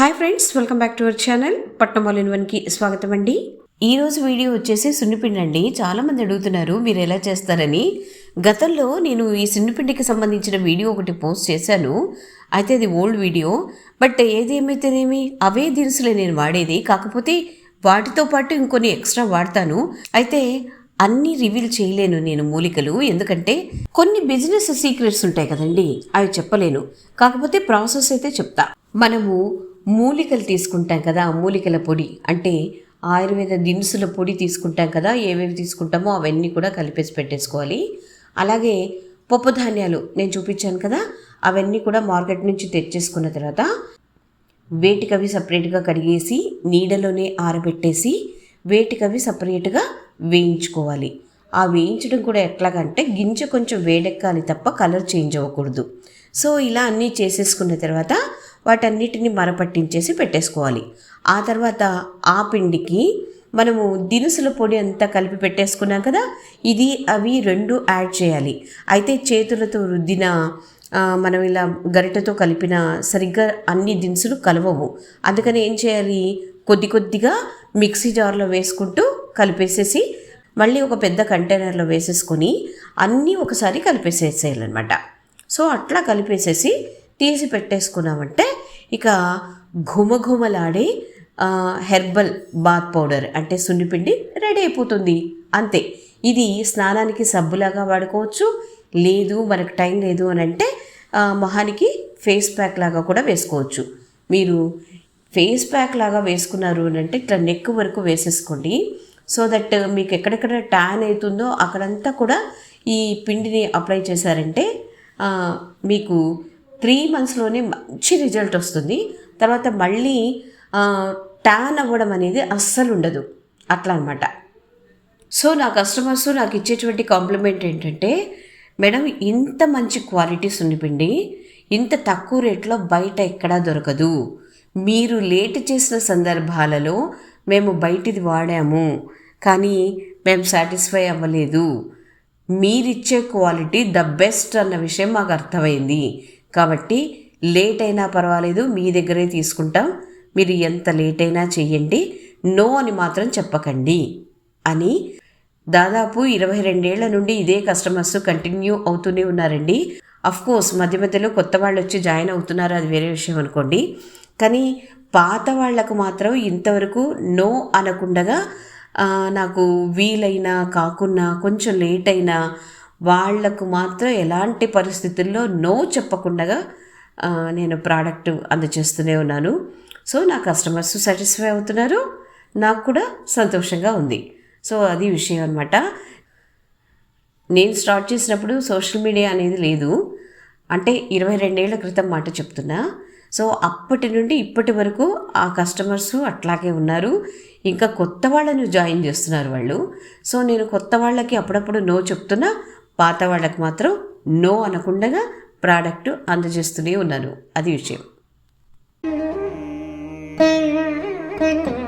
Hi friends welcome back to our channel Patnam all in వన్కి స్వాగతం అండి ఈరోజు వీడియో వచ్చేసి సున్నిపిండి అండి. చాలామంది అడుగుతున్నారు మీరు ఎలా చేస్తారని? గతంలో నేను ఈ సున్నిపిండికి సంబంధించిన వీడియో ఒకటి పోస్ట్ చేశాను. అయితే అది ఓల్డ్ వీడియో. బట్ ఏదేమైతేనేమి అవే దినుసులే నేను వాడేది. కాకపోతే వాటితో పాటు ఇంకొన్ని ఎక్స్ట్రా వాడతాను. అయితే అన్నీ రివీల్ చేయలేను నేను మూలికలు. ఎందుకంటే కొన్ని బిజినెస్ సీక్రెట్స్ ఉంటాయి కదండి అవి చెప్పలేను. కాకపోతే ప్రాసెస్ అయితే చెప్తా. మనము మూలికలు తీసుకుంటాం కదా మూలికల పొడి. అంటే ఆయుర్వేద దినుసుల పొడి తీసుకుంటాం కదా ఏవేవి తీసుకుంటామో అవన్నీ కూడా కలిపేసి పెట్టేసుకోవాలి. అలాగే పప్పు ధాన్యాలు నేను చూపించాను కదా అవన్నీ కూడా మార్కెట్ నుంచి తెచ్చేసుకున్న తర్వాత వేటికవి సపరేట్గా కడిగేసి నీడలోనే ఆరబెట్టేసి వేటికవి సపరేట్గా వేయించుకోవాలి. ఆ వేయించడం కూడా ఎట్లాగంటే గింజ కొంచెం వేడెక్కాలి తప్ప కలర్ చేంజ్ అవ్వకూడదు. సో ఇలా అన్నీ చేసేసుకున్న తర్వాత వాటన్నిటిని మరపట్టించేసి పెట్టేసుకోవాలి. ఆ తర్వాత ఆ పిండికి మనము దినుసుల పొడి అంతా కలిపి పెట్టేసుకున్నాం కదా ఇది అవి రెండు యాడ్ చేయాలి. అయితే చేతులతో రుద్దిన మనం ఇలా గరిటతో కలిపిన సరిగ్గా అన్ని దినుసులు కలవవు. అందుకని ఏం చేయాలి? కొద్ది కొద్దిగా మిక్సీ జార్లో వేసుకుంటూ కలిపేసేసి మళ్ళీ ఒక పెద్ద కంటైనర్లో వేసేసుకొని అన్నీ ఒకసారి కలిపేసేసేయాలన్నమాట. సో అట్లా కలిపేసేసి తీసి పెట్టేసుకున్నామంటే ఇక ఘుమఘుమలాడే హెర్బల్ బాత్ పౌడర్ అంటే సున్నిపిండి రెడీ అయిపోతుంది. అంతే. ఇది స్నానానికి సబ్బులాగా వాడుకోవచ్చు. లేదు మనకు టైం లేదు అని అంటే మొహానికి ఫేస్ ప్యాక్ లాగా కూడా వేసుకోవచ్చు. మీరు ఫేస్ ప్యాక్ లాగా వేసుకున్నారు అని అంటే ఇట్లా నెక్ వరకు వేసేసుకోండి. సో దట్ మీకు ఎక్కడెక్కడ ట్యాన్ అవుతుందో అక్కడంతా కూడా ఈ పిండిని అప్లై చేశారంటే మీకు త్రీ మంత్స్లోనే మంచి రిజల్ట్ వస్తుంది. తర్వాత మళ్ళీ ట్యాన్ అవ్వడం అనేది అస్సలు ఉండదు. అట్లా అనమాట సో నా కస్టమర్స్ నాకు ఇచ్చేటువంటి కాంప్లిమెంట్ ఏంటంటే మేడం ఇంత మంచి క్వాలిటీ సున్నిపిండి ఇంత తక్కువ రేట్లో బయట ఎక్కడా దొరకదు. మీరు లేట్ చేసిన సందర్భాలలో మేము బయటిది వాడాము. కానీ మేము సాటిస్ఫై అవ్వలేదు. మీరిచ్చే క్వాలిటీ ద బెస్ట్ అన్న విషయం మాకు అర్థమైంది. కాబట్టి లేట్ అయినా పర్వాలేదు మీ దగ్గరే తీసుకుంటాం. మీరు ఎంత లేట్ అయినా చెయ్యండి. నో అని మాత్రం చెప్పకండి అని దాదాపు ఇరవై రెండేళ్ళ నుండి ఇదే కస్టమర్స్ కంటిన్యూ అవుతూనే ఉన్నారండి. అఫ్ కోర్స్ మధ్య మధ్యలో కొత్త వాళ్ళు వచ్చి జాయిన్ అవుతున్నారు అది వేరే విషయం అనుకోండి. కానీ పాత వాళ్ళకు మాత్రం ఇంతవరకు నో అనకుండగా నాకు వీలైనా కాకున్నా కొంచెం లేట్ అయినా వాళ్ళకు మాత్రం ఎలాంటి పరిస్థితుల్లో నో చెప్పకుండా నేను ప్రోడక్ట్ అందజేస్తూనే ఉన్నాను. సో నా కస్టమర్స్ సాటిస్ఫై అవుతున్నారు. నాకు కూడా సంతోషంగా ఉంది. సో అది విషయం అనమాట నేను స్టార్ట్ చేసినప్పుడు సోషల్ మీడియా అనేది లేదు. అంటే ఇరవై రెండేళ్ళ క్రితం మాట చెప్తున్నా. సో అప్పటి నుండి ఇప్పటి వరకు ఆ కస్టమర్స్ అట్లాగే ఉన్నారు. ఇంకా కొత్త వాళ్ళను జాయిన్ చేస్తున్నారు వాళ్ళు. సో నేను కొత్త వాళ్ళకి అప్పుడప్పుడు నో చెప్తున్నా. పాత వాళ్ళకు మాత్రం నో అనకుండగా ప్రోడక్ట్ అందజేస్తూనే ఉన్నాను అది విషయం Thank you.